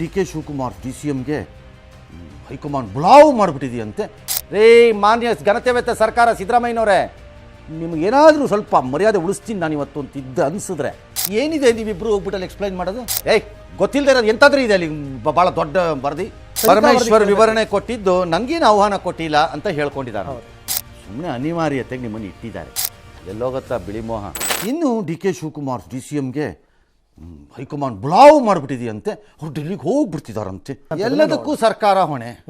D K Shivakumar D C ಎಮ್ಗೆ high command blow ಮಾಡಿಬಿಟ್ಟಿದೆಯಂತೆ. ರೇ ಮಾನ್ಯ ಘನತೆವೆತ್ತ ಸರ್ಕಾರ ಸಿದ್ದರಾಮಯ್ಯನವರೇ ನಿಮಗೇನಾದರೂ ಸ್ವಲ್ಪ ಮರ್ಯಾದೆ ಉಳಿಸ್ತೀನಿ ನಾನು ಇವತ್ತು ಅಂತ ಇದ್ದ ಅನಿಸಿದ್ರೆ ಏನಿದೆ ನೀವಿಬ್ಬರು ಹೋಗ್ಬಿಟ್ಟಲ್ಲಿ ಎಕ್ಸ್ಪ್ಲೈನ್ ಮಾಡೋದು? ಏಯ್ ಗೊತ್ತಿಲ್ಲದೆ ಇರೋದು ಎಂತಾದ್ರೂ ಇದೆ ಅಲ್ಲಿ ಭಾಳ ದೊಡ್ಡ ವರದಿ. ಪರಮೇಶ್ವರ್ ವಿವರಣೆ ಕೊಟ್ಟಿದ್ದು ನನಗೇನು ಆಹ್ವಾನ ಕೊಟ್ಟಿಲ್ಲ ಅಂತ ಹೇಳ್ಕೊಂಡಿದ್ದಾರೆ. ಸುಮ್ಮನೆ ಅನಿವಾರ್ಯತೆಗೆ ನಿಮ್ಮನ್ನು ಇಟ್ಟಿದ್ದಾರೆ. ಎಲ್ಲೋಗತ್ತಾ ಬಿಳಿ ಮೋಹ. ಇನ್ನು D K Shivakumar D C ಎಮ್ಗೆ high command blow ಮಾಡಿಬಿಟ್ಟಿದೆಯಂತೆ. ಅವ್ರು ಡೆಲ್ಲಿಗೆ ಹೋಗ್ಬಿಡ್ತಿದಾರಂತೆ. ಎಲ್ಲದಕ್ಕೂ ಸರ್ಕಾರ ಹೊಣೆ.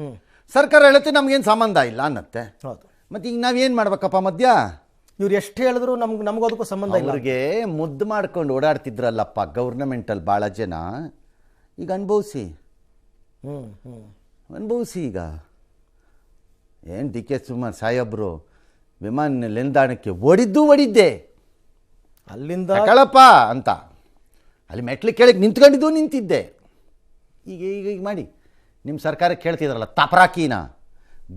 ಸರ್ಕಾರ ಹೇಳುತ್ತೆ ನಮ್ಗೇನು ಸಂಬಂಧ ಇಲ್ಲ ಅನ್ನತ್ತೆ. ಹೌದು. ಮತ್ತೆ ಈಗ ನಾವೇನು ಮಾಡ್ಬೇಕಪ್ಪ ಮಧ್ಯ? ಇವ್ರು ಎಷ್ಟು ಹೇಳಿದ್ರು ನಮ್ಗೆ ನಮಗೂ ಅದಕ್ಕೂ ಸಂಬಂಧ ಇಲ್ಲ. ಅವ್ರಿಗೆ ಮುದ್ದು ಮಾಡ್ಕೊಂಡು ಓಡಾಡ್ತಿದ್ರಲ್ಲಪ್ಪ ಗೌರ್ನಮೆಂಟಲ್ಲಿ ಭಾಳ ಜನ. ಈಗ ಅನುಭವಿಸಿ. ಹ್ಞೂ ಅನುಭವಿಸಿ ಈಗ. ಏನು ಡಿ ಕೆ ಸುಮಾರ್ ಸಾಹೇಬ್ರು ವಿಮಾನ ನಿಲ್ದಾಣಕ್ಕೆ ಓಡಿದ್ದು ಓಡಿದ್ದೆ. ಅಲ್ಲಿಂದ ಕಳಪ್ಪ ಅಂತ. ಅಲ್ಲಿ ಮೆಟ್ಲು ಕೇಳಕ್ಕೆ ನಿಂತ್ಕೊಂಡಿದ್ದು ನಿಂತಿದ್ದೆ. ಈಗ ಈಗ ಈಗ ಮಾಡಿ. ನಿಮ್ಮ ಸರ್ಕಾರ ಕೇಳ್ತಿದ್ರಲ್ಲ ತಪರಾಕಿನ.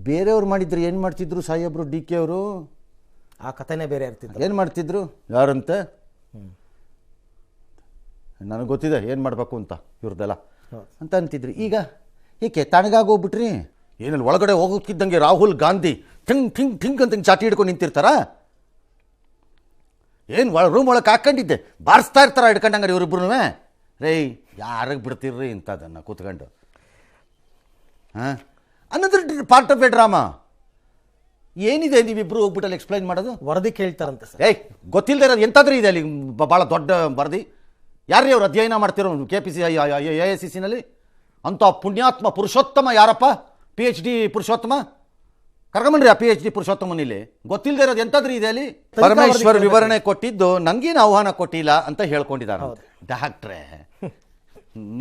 ಬೇರೆಯವ್ರು ಮಾಡಿದ್ರು ಏನು ಮಾಡ್ತಿದ್ರು ಸಾಹೇಬ್ರು ಡಿ ಕೆ ಅವರು? ಆ ಕಥೆನೇ ಬೇರೆ ಇರ್ತಿದ್ರು ಏನು ಮಾಡ್ತಿದ್ರು? ಯಾರಂತೆ? ನನಗೆ ಗೊತ್ತಿದೆ ಏನು ಮಾಡಬೇಕು ಅಂತ ಇವ್ರದ್ದೆಲ್ಲ. ಅಂತ ಅಂತಿದ್ರು. ಈಗ ಏಕೆ ತಣ್ಣಗಾಗೋಗ್ಬಿಟ್ರಿ ಏನಲ್ಲಿ ಒಳಗಡೆ ಹೋಗೋಕ್ಕಿದ್ದಂಗೆ ರಾಹುಲ್ ಗಾಂಧಿ ಠಿಂಗ್ ಠಿಂಗ್ ಠಿಂಗ್ ಅಂತ ಚಾಟಿ ಹಿಡ್ಕೊಂಡು ನಿಂತಿರ್ತಾರ? ಏನು ಒಳ ರೂಮ್ ಒಳಗೆ ಹಾಕೊಂಡಿದ್ದೆ ಬಾರಿಸ್ತಾ ಇರ್ತಾರ ಹಿಡ್ಕೊಂಡಂಗಾರೆ ಇವರಿಬ್ರು ರೇ ಯಾರಿಗೆ ಬಿಡ್ತೀರ್ರಿ ಇಂಥದನ್ನು ಕೂತ್ಕೊಂಡು? ಹಾಂ? ಅನ್ನೋದ್ರ ಪಾರ್ಟ್ ಆಫ್ ಎ ಡ್ರಾಮಾ ಏನಿದೆ ನೀವಿಬ್ರು ಹೋಗ್ಬಿಟ್ಟಲ್ಲಿ ಎಕ್ಸ್ಪ್ಲೈನ್ ಮಾಡೋದು? ವರದಿ ಕೇಳ್ತಾರಂತೆ ಸರ್. ಏಯ್ ಗೊತ್ತಿಲ್ಲದೆ ಇರೋದು ಎಂಥಾದ್ರೂ ಇದೆ ಅಲ್ಲಿ ಬ- ಭಾಳ ದೊಡ್ಡ ವರದಿ. ಯಾರೇ ಅವ್ರು ಅಧ್ಯಯನ ಮಾಡ್ತಿರೋ K P C A I C ಸಿನಲ್ಲಿ ಅಂಥ ಪುಣ್ಯಾತ್ಮ ಪುರುಷೋತ್ತಮ ಯಾರಪ್ಪ? P H D Purushottama? ಕರ್ಕೊಂಬನ್ರಿ ಆ ಪಿ ಎಚ್ ಡಿ ಪುರುಷೋತ್ತಮನ್ ಇಲ್ಲಿ ಗೊತ್ತಿಲ್ಲದೆ ಇರೋದು ಎಂತಾದ್ರೂ ಇದೆ ಅಲ್ಲಿ? ಪರಮೇಶ್ವರ್ ವಿವರಣೆ ಕೊಟ್ಟಿದ್ದು ನನಗೇನು ಆಹ್ವಾನ ಕೊಟ್ಟಿಲ್ಲ ಅಂತ ಹೇಳ್ಕೊಂಡಿದ್ದಾರೆ ಡಾಕ್ಟ್ರೇ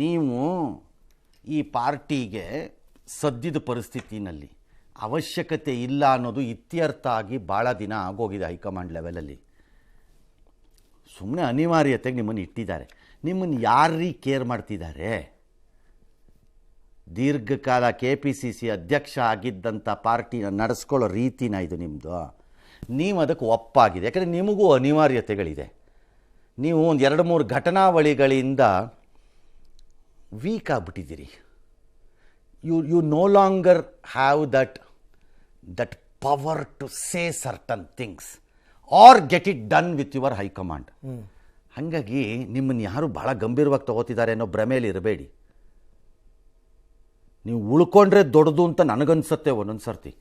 ನೀವು ಈ ಪಾರ್ಟಿಗೆ ಸದ್ಯದ ಪರಿಸ್ಥಿತಿನಲ್ಲಿ ಅವಶ್ಯಕತೆ ಇಲ್ಲ ಅನ್ನೋದು ಇತ್ಯರ್ಥ ಆಗಿ ಭಾಳ ದಿನ ಆಗೋಗಿದೆ ಹೈಕಮಾಂಡ್ ಲೆವೆಲಲ್ಲಿ. ಸುಮ್ಮನೆ ಅನಿವಾರ್ಯತೆಗೆ ನಿಮ್ಮನ್ನು ಇಟ್ಟಿದ್ದಾರೆ. ನಿಮ್ಮನ್ನು ಯಾರೀ ಕೇರ್ ಮಾಡ್ತಿದ್ದಾರೆ? ದೀರ್ಘಕಾಲ ಕೆ ಪಿ ಸಿ ಸಿ ಅಧ್ಯಕ್ಷ ಆಗಿದ್ದಂಥ ಪಾರ್ಟಿನ ನಡೆಸ್ಕೊಳ್ಳೋ ರೀತಿನ ಇದು ನಿಮ್ಮದು ನೀವು ಅದಕ್ಕೆ ಒಪ್ಪಾಗಿದೆ. ಯಾಕಂದರೆ ನಿಮಗೂ ಅನಿವಾರ್ಯತೆಗಳಿದೆ. ನೀವು ಒಂದು ಎರಡು ಮೂರು ಘಟನಾವಳಿಗಳಿಂದ weak ಆಗಿಬಿಟ್ಟಿದ್ದೀರಿ. You you no longer have that that power to say certain things are get it done with your high command ಹಾಗಾಗಿ ನಿಮ್ಮನ್ನು ಯಾರು ಭಾಳ ಗಂಭೀರವಾಗಿ ತಗೋತಿದ್ದಾರೆ ಅನ್ನೋ ಭ್ರಮೆಯಲ್ಲಿ ಇರಬೇಡಿ. ನೀವು ಉಳ್ಕೊಂಡ್ರೆ ದೊಡ್ಡದು ಅಂತ ನನಗನ್ಸತ್ತೆ ಒಂದೊಂದು ಸರ್ತಿ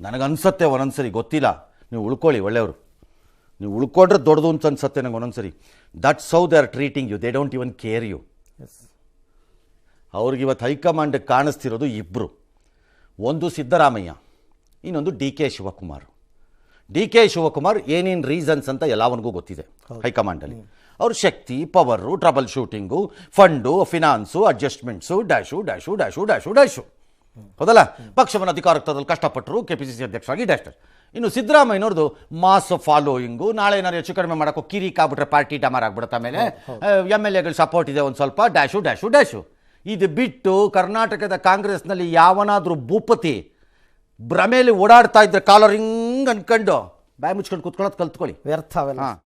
ನನಗನ್ಸತ್ತೆ ಒಂದೊಂದು ಸರಿ ಗೊತ್ತಿಲ್ಲ. ನೀವು ಉಳ್ಕೊಳ್ಳಿ ಒಳ್ಳೆಯವರು. ನೀವು ಉಳ್ಕೊಂಡ್ರೆ ದೊಡ್ಡದು ಅಂತ ಅನ್ಸತ್ತೆ ನಂಗೆ ಒಂದೊಂದು ಸರಿ that so they are treating you they don't even care you ಅವ್ರಿಗೆ ಇವತ್ತು ಹೈಕಮಾಂಡ್ ಕಾಣಿಸ್ತಿರೋದು ಇಬ್ಬರು ಒಂದು ಸಿದ್ದರಾಮಯ್ಯ ಇನ್ನೊಂದು D K Shivakumar. D K Shivakumar ಏನೇನು ರೀಸನ್ಸ್ ಅಂತ ಎಲ್ಲವನಿಗೂ ಗೊತ್ತಿದೆ ಹೈಕಮಾಂಡಲ್ಲಿ. ಅವ್ರ ಶಕ್ತಿ power trouble shooting fund finance adjustments dash dash dash dash dash. ಹೌದಲ್ಲ? ಪಕ್ಷವನ್ನು ಅಧಿಕಾರಕ್ಕೆ ತರಲು ಕಷ್ಟಪಟ್ಟರು ಕೆ ಪಿ ಸಿ ಸಿ ಅಧ್ಯಕ್ಷರಾಗಿ ಡ್ಯಾಶ್. ಇನ್ನು ಸಿದ್ದರಾಮಯ್ಯನವ್ರದ್ದು ಮಾಸ್ ಫಾಲೋಯಿಂಗು ನಾಳೆ ಏನಾದ್ರು ಹೆಚ್ಚು ಕಡಿಮೆ ಮಾಡೋಕ್ಕೂ ಕಿರಿಕಾಗ್ಬಿಟ್ರೆ ಪಾರ್ಟಿ ಡಮರ್ ಆಗ್ಬಿಡುತ್ತೆ ಆಮೇಲೆ ಎಂ ಎಲ್ ಎಗಳು ಸಪೋರ್ಟ್ ಇದೆ ಒಂದು ಸ್ವಲ್ಪ ಡ್ಯಾಶು ಡ್ಯಾಶು ಡ್ಯಾಶು. ಇದು ಬಿಟ್ಟು ಕರ್ನಾಟಕದ ಕಾಂಗ್ರೆಸ್ನಲ್ಲಿ ಯಾವನಾದರೂ ಭೂಪತಿ ಭ್ರಮೆಯಲ್ಲಿ ಓಡಾಡ್ತಾ ಇದ್ರೆ ಕಾಲರ್ ಹಿಂಗ್ ಅನ್ಕೊಂಡು? ಬಾಯಿ ಮುಚ್ಕೊಂಡು ಕುತ್ಕೊಳ್ಳೋದು ಕಲ್ತ್ಕೊಳ್ಳಿ. ವ್ಯರ್ಥ ಅವೆಲ್ಲ.